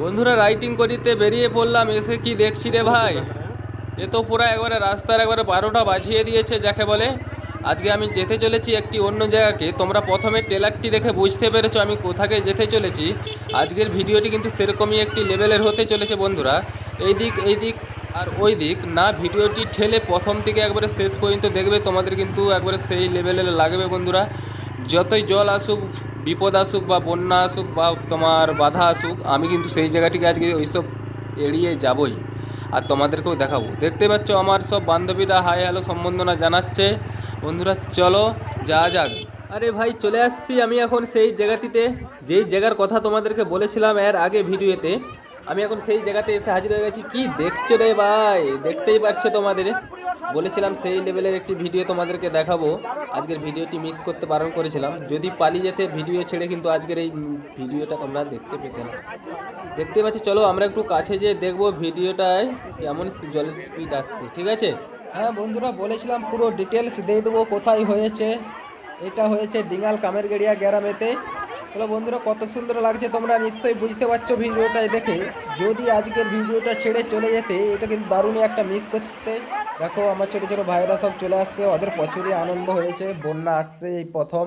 বন্ধুরা রাইটিং করিতে বেরিয়ে পড়লাম, এসে কি দেখছি রে ভাই? এ তো পুরো একবারে রাস্তার একবারে বারোটা বাজিয়ে দিয়েছে, যাকে বলে, আজকে আমি যেতে চলেছি একটি অন্য জায়গাকে। তোমরা প্রথমে টেলারটি দেখে বুঝতে পেরেছ আমি কোথাকে যেতে চলেছি। আজকের ভিডিওটি কিন্তু সেরকমই একটি লেভেলের হতে চলেছে বন্ধুরা। এই দিক এই দিক আর ওই দিক না, ভিডিওটি ঠেলে প্রথম থেকে একবারে শেষ পর্যন্ত দেখবে, তোমাদের কিন্তু একবারে সেই লেভেলের লাগবে বন্ধুরা। যতই জল আসুক বিপদ আসুক বা বন্যা আসুক বা তোমার বাধা আসুক, আমি কিন্তু সেই জায়গাটিকে আজকে ওইসব এড়িয়ে যাবই আর তোমাদেরকেও দেখাবো। দেখতে পাচ্ছ আমার সব বান্ধবীরা হাই হ্যালো সম্বন্ধনা জানাচ্ছে। বন্ধুরা, চলো যা যাক। আরে ভাই, চলে আসছি আমি এখন সেই জায়গাটিতে। যেই জায়গার কথা তোমাদেরকে বলেছিলাম এর আগে ভিডিওতে, আমি এখন সেই জায়গাতে এসে হাজির হয়ে গেছি। কি দেখছ রে ভাই? দেখতেই পারছ তোমাদের। বলেছিলাম সেই লেভেলের একটি ভিডিও তোমাদেরকে দেখাবো। আজকের ভিডিওটি মিস করতে বারণ করেছিলাম। যদি পালিয়ে যেতে ভিডিও ছেড়ে কিন্তু আজকের এই ভিডিওটা তোমরা দেখতে পেতে না। দেখতে পাচ্ছি, চলো আমরা একটু কাছে যেয়ে দেখব ভিডিওটায় কেমন জলের স্পিড আসছে, ঠিক আছে? হ্যাঁ বন্ধুরা, বলেছিলাম পুরো ডিটেলস দিয়ে দেবো, কোথায় হয়েছে? এটা হয়েছে ডিঙাল কামেরগেড়িয়া গ্রামেতে। চলো বন্ধুরা, কত সুন্দর লাগছে। তোমরা নিশ্চয়ই বুঝতে পারছ ভিডিওটাই দেখে। যদি আজকের ভিডিওটা ছেড়ে চলে যেতে, এটা কিন্তু দারুণই একটা মিস করতে। দেখো, আমার ছোটো ছোটো ভাইয়েরা সব চলে আসছে। ওদের প্রচুরই আনন্দ হয়েছে। বন্যা আসছে এই প্রথম।